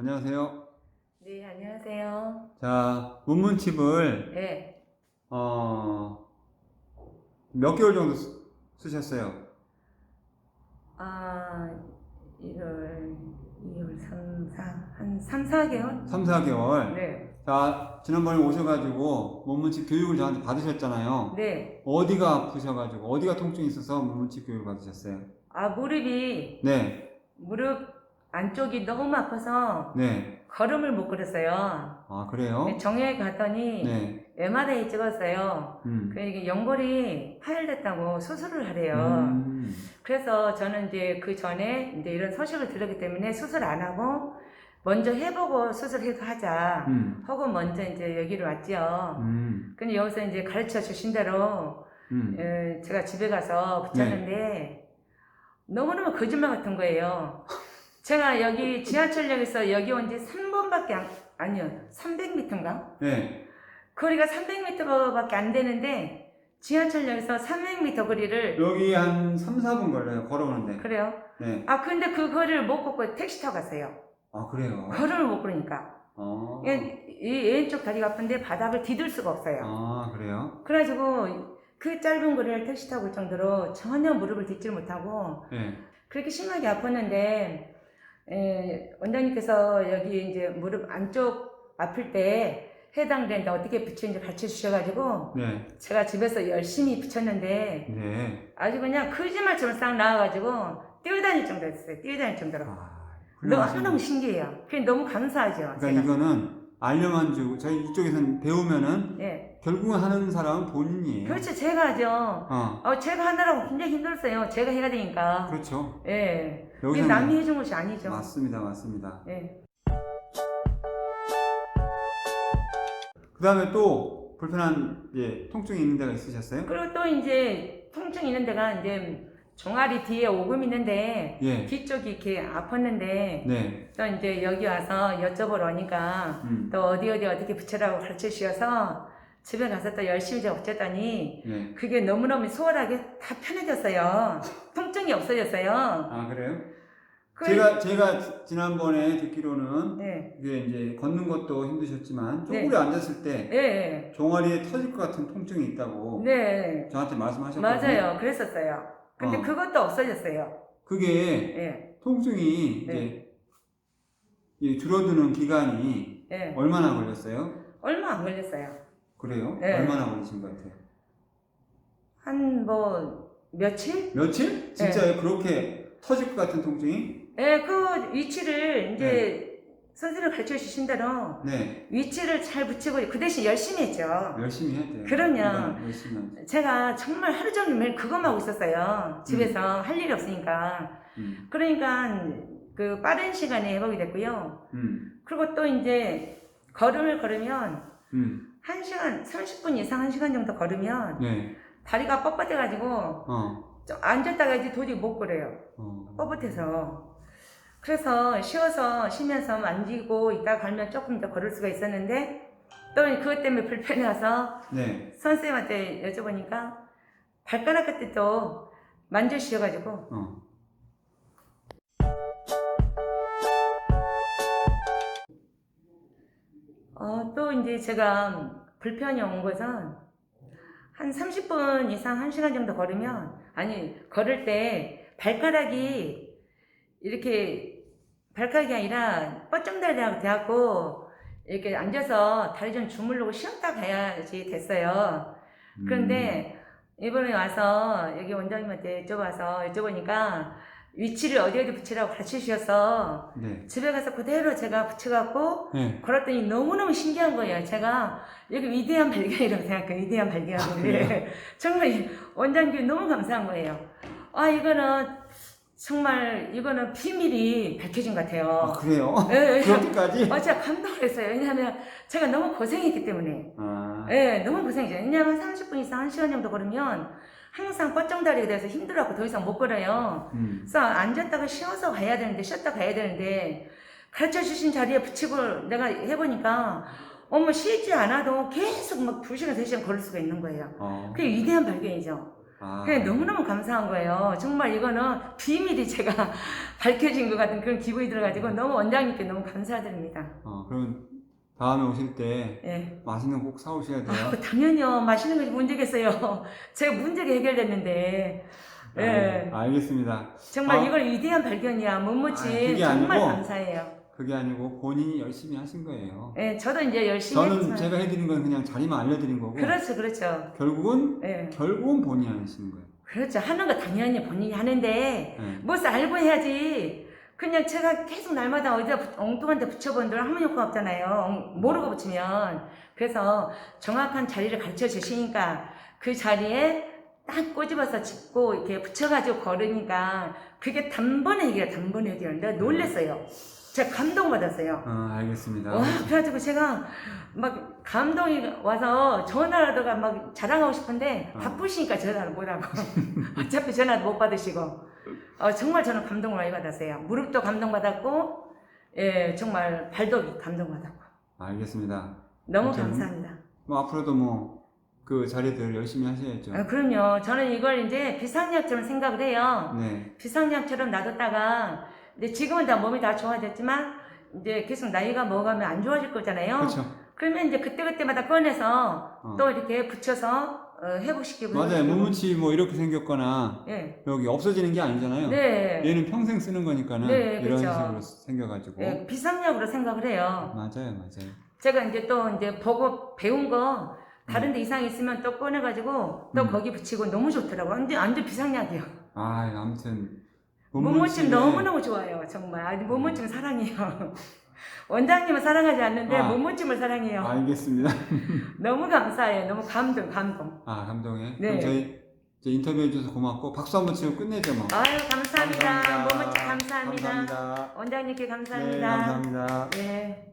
안녕하세요. 네, 안녕하세요. 자, 문문칩을 네, 어, 몇 개월 정도 쓰, 쓰셨어요? 아, 1월, 2월, 3, 4, 한 3, 4개월? 3, 4개월. 네, 자, 지난번에 오셔가지고 문문칩 교육을 저한테 받으셨잖아요. 네. 어디가 아프셔가지고 어디가 통증이 있어서 문문칩 교육을 받으셨어요? 아, 무릎이, 네, 무릎 안쪽이 너무 아파서 네. 걸음을 못 걸었어요. 아 그래요? 네, 정형외 갔더니 네. MRI 찍었어요. 음. 그 이게 연골이 파열됐다고 수술을 하래요. 음. 그래서 저는 이제 그 전에 이제 이런 소식을 들었기 때문에 수술 안 하고 먼저 해보고 수술해도 하자. 음. 하고 먼저 이제 여기로 왔죠. 음. 근데 여기서 이제 가르쳐 주신 대로 음. 어, 제가 집에 가서 붙였는데 너무너무 거짓말 같은 거예요. 제가 여기 지하철역에서 여기 온 지 3번밖에 안, 아니요 300m인가? 네. 거리가 300m밖에 안 되는데 지하철역에서 300m 거리를 여기 한 3, 4분 걸려요. 걸어오는데. 그래요? 네. 아 근데 그 거리를 못 걷고 택시 타고 갔어요. 아 그래요? 걸음을 못 걸으니까 어. 이, 이 왼쪽 다리가 아픈데 바닥을 디딜 수가 없어요. 아 그래요? 그래가지고 그 짧은 거리를 택시 타고 올 정도로 전혀 무릎을 딛질 못하고 네. 그렇게 심하게 아팠는데 에, 원장님께서 여기 이제 무릎 안쪽 아플 때 해당된다 어떻게 붙이는지 가르쳐 주셔가지고 네. 제가 집에서 열심히 붙였는데 네. 아주 그냥 거짓말처럼 싹 나와가지고 뛰어다닐 정도였어요 뛰어다닐 정도로 아, 너무너무 훌륭하시네. 신기해요 그게 너무 감사하죠 그러니까 제가. 이거는 알려만 주고 저희 이쪽에서는 배우면은 예. 결국은 하는 사람은 본인이에요. 그렇죠 제가 하죠 어. 어, 제가 하느라고 굉장히 힘들었어요 제가 해야 되니까 그렇죠. 예. 여기서 남이 해준 것이 아니죠 맞습니다, 맞습니다. 예. 그 다음에 또 불편한 예, 통증이 있는 데가 있으셨어요? 그리고 또 이제 통증 있는 데가 이제 종아리 뒤에 오금 있는데 예. 뒤쪽이 이렇게 아팠는데 네. 또 이제 여기 와서 여쭤보러 오니까 음. 또 어디 어디 어떻게 붙여라고 가르쳐 주셔서 집에 가서 또 열심히 제가 붙였더니 네. 그게 너무너무 수월하게 다 편해졌어요. 통증이 없어졌어요. 아 그래요? 그- 제가 제가 지난번에 듣기로는 네. 이게 이제 걷는 것도 힘드셨지만 네. 쪼그려 앉았을 때 네. 종아리에 터질 것 같은 통증이 있다고 네. 저한테 말씀하셨거든요. 맞아요. 그랬었어요. 근데 어. 그것도 없어졌어요. 그게 예. 통증이 네. 이제 이 줄어드는 기간이 예. 얼마나 걸렸어요? 얼마 안 걸렸어요. 그래요? 네. 얼마나 걸리신 것 같아요? 한 뭐 며칠? 며칠? 진짜요? 그렇게 터질 것 같은 통증이? 예, 그 위치를 이제 선생님 가르쳐 주신 대로 네. 위치를 잘 붙이고 그 대신 열심히 했죠. 열심히 해야 돼요. 그럼요. 열심히 하죠. 제가 정말 하루 종일 매일 그것만 하고 있었어요. 집에서 할 일이 없으니까. 음. 그러니까 그 빠른 시간에 회복이 됐고요. 음. 그리고 또 이제 걸음을 걸으면 음. 1시간, 30분 이상 1시간 정도 걸으면 네. 다리가 뻣뻣해가지고 어. 좀 앉았다가 이제 도저히 못 걸어요. 어. 뻣뻣해서. 그래서 쉬어서 쉬면서 만지고 있다 가면 조금 더 걸을 수가 있었는데 또 그것 때문에 불편해서 네. 선생님한테 여쭤보니까 발가락 끝에 또 만져주셔가지고 어. 어, 또 이제 제가 불편이 온 것은 한 30분 이상 1시간 정도 걸으면 아니 걸을 때 발가락이 이렇게 발가락이 아니라 뻗정다리하고 돼갖고 이렇게 앉아서 다리 좀 주물르고 쉬었다 가야지 됐어요. 음. 그런데 이번에 와서 여기 원장님한테 여쭤봐서 여쭤보니까 위치를 어디 어디 붙이라고 가르쳐 주셔서 네. 집에 가서 그대로 제가 붙여갖고 네. 걸었더니 너무너무 신기한 거예요. 제가 여기 위대한 발견이라고 생각해요. 위대한 아, 발견인데? 정말 원장님 너무 감사한 거예요. 아 이거는 정말 이거는 비밀이 밝혀진 것 아, 같아요. 그래요? 예, 예. 그렇게까지? 아, 제가 감동을 했어요. 왜냐하면 제가 너무 고생했기 때문에. 아. 예, 너무 고생이죠. 왜냐하면 30분 이상 1시간 정도 걸으면 항상 뻗정다리가 돼서 힘들어갖고 더 이상 못 걸어요. 음. 그래서 앉았다가 쉬어서 가야 되는데, 쉬었다 가야 되는데, 가르쳐 주신 자리에 붙이고 내가 해보니까, 어머, 쉬지 않아도 계속 막 2시간, 3시간 걸을 수가 있는 거예요. 어. 그게 위대한 발견이죠. 아, 그냥 너무너무 감사한 거예요. 정말 이거는 비밀이 제가 밝혀진 것 같은 그런 기분이 들어가지고 너무 원장님께 너무 감사드립니다. 어, 그럼 다음에 오실 때 예. 맛있는 거 꼭 사오셔야 돼요. 아, 당연히요. 맛있는 것이 문제겠어요. 제가 문제가 해결됐는데. 예. 아, 알겠습니다. 정말 아. 이걸 위대한 발견이야. 못묻지. 아, 그게 정말 아니고 감사해요. 그게 아니고 본인이 열심히 하신 거예요. 예, 저도 이제 열심히 저는 했지만. 제가 해드린 건 그냥 자리만 알려드린 거고 그렇죠, 그렇죠. 결국은 예. 결국은 본인이 하시는 거예요. 그렇죠. 하는 거 당연히 본인이 하는데, 예. 무엇을 알고 해야지. 그냥 제가 계속 날마다 어디다 붙- 엉뚱한 데 붙여본들 아무 효과 없잖아요. 엉- 모르고 붙이면. 그래서 정확한 자리를 가르쳐 주시니까 그 자리에 딱 꼬집어서 짚고 이렇게 붙여가지고 걸으니까 그게 단번에 해결, 단번에 해결. 내가 놀랬어요. 제가 감동받았어요. 어, 알겠습니다. 와, 그래가지고 제가 막 감동이 와서 전화라도가 막 자랑하고 싶은데 어. 바쁘시니까 전화를 못 하고 어차피 전화도 못 받으시고 어, 정말 저는 감동을 많이 받았어요. 무릎도 감동받았고 예, 정말 발도 감동받았고 알겠습니다. 너무 아무튼 감사합니다. 뭐 앞으로도 뭐 그 자리들 열심히 하셔야죠. 아, 그럼요. 저는 이걸 이제 비상약처럼 생각을 해요. 네. 비상약처럼 놔뒀다가 근데 지금은 다 몸이 다 좋아졌지만 이제 계속 나이가 먹으면 안 좋아질 거잖아요. 그렇죠. 그러면 이제 그때그때마다 꺼내서 어. 또 이렇게 붙여서 어, 회복시키고 맞아요. 회복시키고. 무무치 뭐 이렇게 생겼거나 예. 여기 없어지는 게 아니잖아요. 네. 얘는 평생 쓰는 거니까는 네, 이런 그쵸. 식으로 생겨가지고 예, 비상약으로 생각을 해요. 맞아요, 맞아요. 제가 이제 또 이제 보고 배운 거 다른 데 이상 있으면 또 꺼내가지고 또 음. 거기 붙이고 너무 좋더라고요. 완전, 완전 비상약이요. 아, 아무튼 몸무침에- 너무너무 좋아요. 정말. 몸무침 사랑해요. 원장님은 사랑하지 않는데 아. 몸무침을 사랑해요. 알겠습니다. 너무 감사해요. 너무 감동, 감동. 아, 감동해. 네. 그럼 저희 이제 인터뷰해 주셔서 고맙고 박수 한번 치고 끝내죠, 뭐. 아유, 감사합니다. 감사합니다. 몸무침 감사합니다. 감사합니다. 원장님께 네, 감사합니다. 감사합니다. 네.